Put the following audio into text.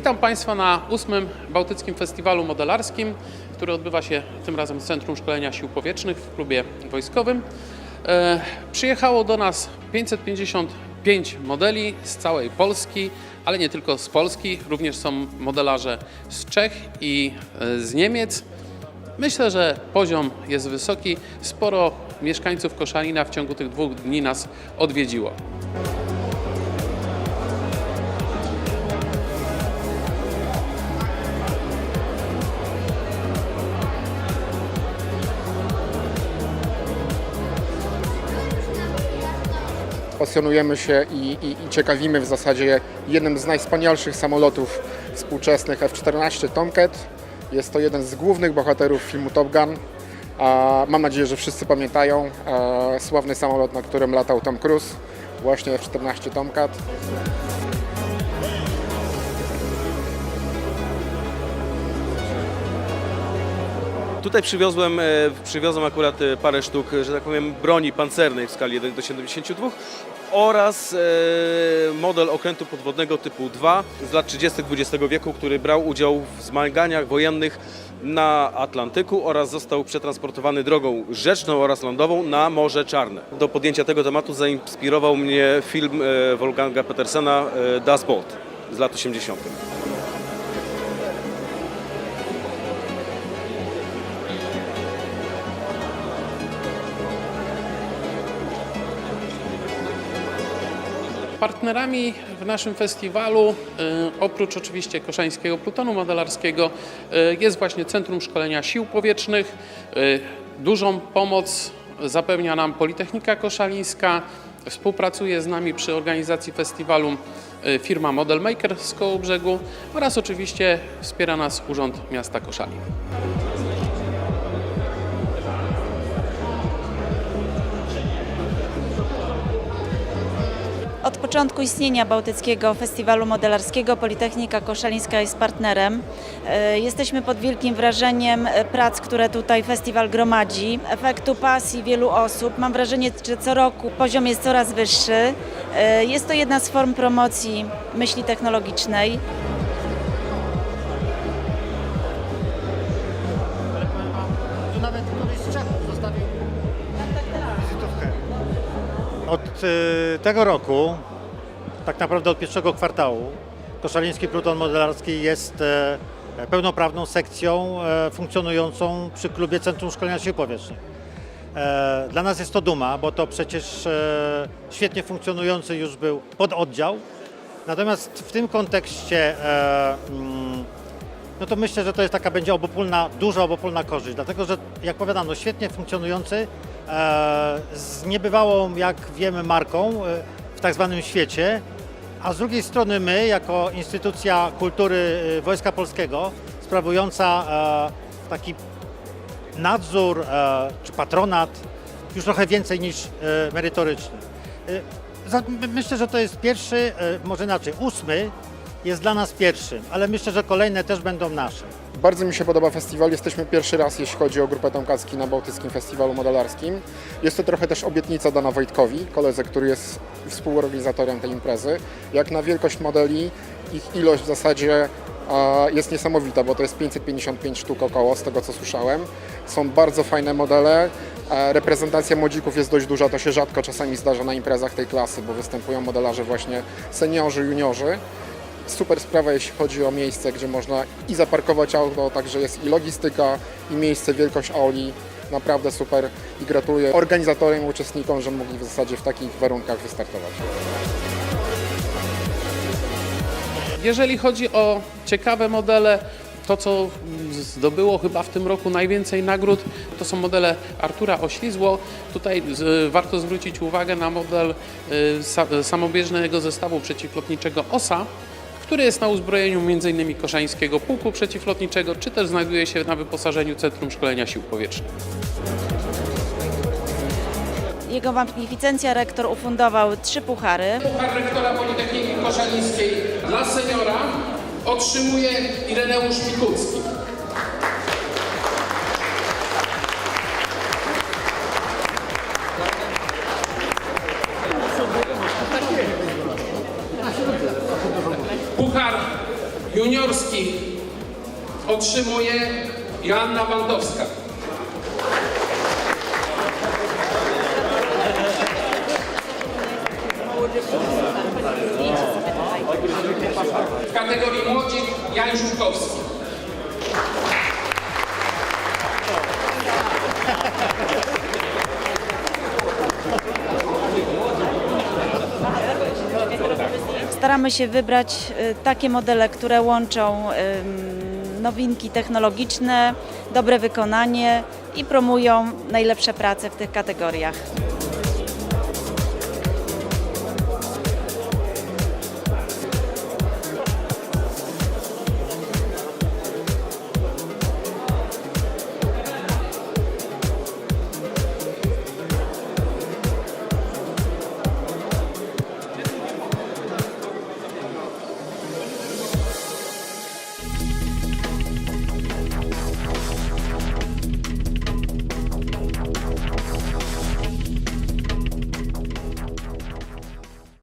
Witam Państwa na ósmym Bałtyckim Festiwalu Modelarskim, który odbywa się tym razem w Centrum Szkolenia Sił Powietrznych w klubie wojskowym. E, przyjechało do nas 555 modeli z całej Polski, ale nie tylko z Polski, również są modelarze z Czech i e, z Niemiec. Myślę, że poziom jest wysoki. Sporo mieszkańców Koszalina w ciągu tych dwóch dni nas odwiedziło. Pasjonujemy się i, i, i ciekawimy w zasadzie jednym z najwspanialszych samolotów współczesnych F-14 Tomcat. Jest to jeden z głównych bohaterów filmu Top Gun. A mam nadzieję, że wszyscy pamiętają sławny samolot, na którym latał Tom Cruise, właśnie F-14 Tomcat. Tutaj przywiozłem, e, przywiozłem akurat e, parę sztuk, że tak powiem, broni pancernej w skali 1 do 72 oraz e, model okrętu podwodnego typu 2 z lat 30. XX wieku, który brał udział w zmaganiach wojennych na Atlantyku oraz został przetransportowany drogą rzeczną oraz lądową na Morze Czarne. Do podjęcia tego tematu zainspirował mnie film e, Wolfganga Petersena e, Das Boot z lat 80. Partnerami w naszym festiwalu, y, oprócz oczywiście Koszańskiego Plutonu Modelarskiego, y, jest właśnie Centrum Szkolenia Sił Powietrznych. Y, Dużą pomoc zapewnia nam Politechnika Koszalińska. Współpracuje z nami przy organizacji festiwalu firma Model Maker z Kołobrzegu oraz oczywiście wspiera nas Urząd Miasta Koszalin. Początku istnienia Bałtyckiego Festiwalu Modelarskiego Politechnika Koszalińska jest partnerem. E, Jesteśmy pod wielkim wrażeniem e, prac, które tutaj festiwal gromadzi, efektu pasji wielu osób. Mam wrażenie, że co roku poziom jest coraz wyższy. E, Jest to jedna z form promocji myśli technologicznej. Nawet z Czechów zostawił. Od y, tego roku, tak naprawdę od pierwszego kwartału, Koszaliński Pluton Modelarski jest e, pełnoprawną sekcją e, funkcjonującą przy klubie Centrum Szkolenia Sił Powietrznych. E, Dla nas jest to duma, bo to przecież świetnie funkcjonujący już był pododdział. Natomiast w tym kontekście mm, no to myślę, że to jest taka będzie obopólna, duża obopólna korzyść, dlatego że jak powiadam, no świetnie funkcjonujący, z niebywałą, jak wiemy, marką w tak zwanym świecie, a z drugiej strony my, jako instytucja kultury e, Wojska Polskiego, sprawująca e, taki nadzór e, czy patronat już trochę więcej niż e, merytoryczny. Myślę, że to jest pierwszy, może inaczej, ósmy jest dla nas pierwszym, ale myślę, że kolejne też będą nasze. Bardzo mi się podoba festiwal. Jesteśmy pierwszy raz, jeśli chodzi o grupę Tomkacki na Bałtyckim Festiwalu Modelarskim. Jest to trochę też obietnica dana Wojtkowi, koledze, który jest współorganizatorem tej imprezy. Jak na wielkość modeli, ich ilość w zasadzie jest niesamowita, bo to jest 555 sztuk około, z tego co słyszałem. Są bardzo fajne modele. Reprezentacja młodzików jest dość duża, to się rzadko czasami zdarza na imprezach tej klasy, bo występują modelarze właśnie seniorzy, juniorzy super sprawa, jeśli chodzi o miejsce, gdzie można i zaparkować auto, także jest i logistyka, i miejsce, wielkość auli. Naprawdę super i gratuluję organizatorem i uczestnikom, że mogli w zasadzie w takich warunkach wystartować. Jeżeli chodzi o ciekawe modele, to co zdobyło chyba w tym roku najwięcej nagród, to są modele Artura Oślizło. Tutaj warto zwrócić uwagę na model y, sa, samobieżnego zestawu przeciwlotniczego OSA, który jest na uzbrojeniu m.in. Koszańskiego Pułku Przeciwlotniczego, czy też znajduje się na wyposażeniu Centrum Szkolenia Sił Powietrznych. Jego magnificencja rektor ufundował trzy puchary. Puchar rektora Politechniki Koszalińskiej dla seniora otrzymuje Ireneusz Mikulski. juniorskich otrzymuje Joanna Wandowska. W kategorii młodzik Jan Żużkowski. Staramy się wybrać y, takie modele, które łączą nowinki technologiczne, dobre wykonanie i promują najlepsze prace w tych kategoriach.